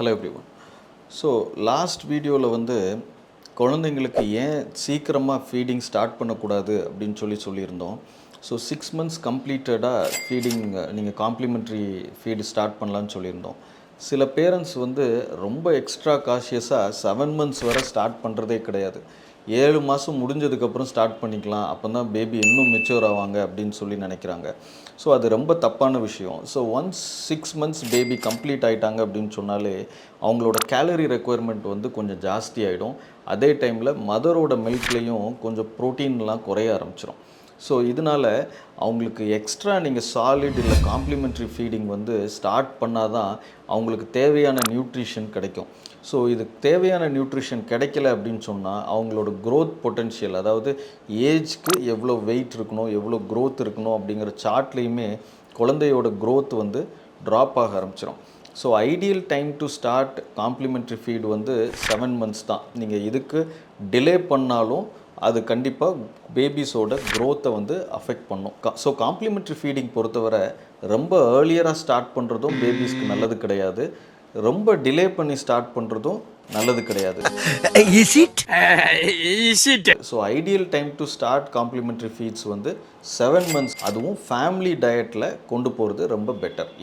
Hello எப்படி so last வீடியோவில் வந்து குழந்தைங்களுக்கு ஏன் சீக்கிரமாக ஃபீடிங் ஸ்டார்ட் பண்ணக்கூடாது அப்படின்னு சொல்லி சொல்லியிருந்தோம். ஸோ சிக்ஸ் மந்த்ஸ் கம்ப்ளீட்டடாக ஃபீடிங் நீங்கள் காம்ப்ளிமெண்ட்ரி ஃபீடு ஸ்டார்ட் பண்ணலான்னு சொல்லியிருந்தோம். சில பேரண்ட்ஸ் வந்து ரொம்ப எக்ஸ்ட்ரா காஷியஸாக செவன் மந்த்ஸ் வரை ஸ்டார்ட் பண்ணுறதே கிடையாது. ஏழு மாதம் முடிஞ்சதுக்கப்புறம் ஸ்டார்ட் பண்ணிக்கலாம். அப்போ தான் பேபி இன்னும் மெச்சூர் ஆவாங்க அப்படின்னு சொல்லி நினைக்கிறாங்க. ஸோ அது ரொம்ப தப்பான விஷயம். So once six months baby complete ஆகிட்டாங்க அப்படின்னு சொன்னாலே அவங்களோட கேலரி ரெக்குயர்மெண்ட் வந்து கொஞ்சம் ஜாஸ்தி ஆகிடும் அதே டைமில் மதரோட மில்க்லேயும் கொஞ்சம் ப்ரோட்டீன்லாம் குறைய ஆரம்பிச்சிடும் ஸோ இதனால் அவங்களுக்கு எக்ஸ்ட்ரா நீங்கள் சாலிட் இல்லை காம்ப்ளிமெண்ட்ரி ஃபீடிங் வந்து ஸ்டார்ட் பண்ணால் தான் அவங்களுக்கு தேவையான நியூட்ரிஷன் கிடைக்கும். ஸோ இதுக்கு தேவையான நியூட்ரிஷன் கிடைக்கல அப்படின்னு சொன்னால் அவங்களோட க்ரோத் பொட்டென்ஷியல் அதாவது ஏஜ்க்கு எவ்வளோ வெயிட் இருக்கணும் எவ்வளோ க்ரோத் இருக்கணும் அப்படிங்கிற சார்ட்லேயுமே குழந்தையோட க்ரோத் வந்து ட்ராப் ஆக ஆரம்பிச்சிடும் so ideal time to start complementary feed வந்து செவன் மந்த்ஸ் தான். நீங்கள் இதுக்கு டிலே பண்ணாலும் அது கண்டிப்பாக பேபிஸோட க்ரோத்தை வந்து அஃபெக்ட் பண்ணும். ஸோ காம்ப்ளிமெண்ட்ரி ஃபீடிங் பொறுத்தவரை ரொம்ப ஏர்லியராக ஸ்டார்ட் பண்ணுறதும் பேபிஸ்க்கு நல்லது கிடையாது. ரொம்ப டிலே பண்ணி ஸ்டார்ட் பண்ணுறதும் நல்லது கிடையாது? So ideal time to start complementary feeds வந்து செவன் மந்த்ஸ் அதுவும் ஃபேமிலி டயட்டில் கொண்டு போகிறது ரொம்ப பெட்டர்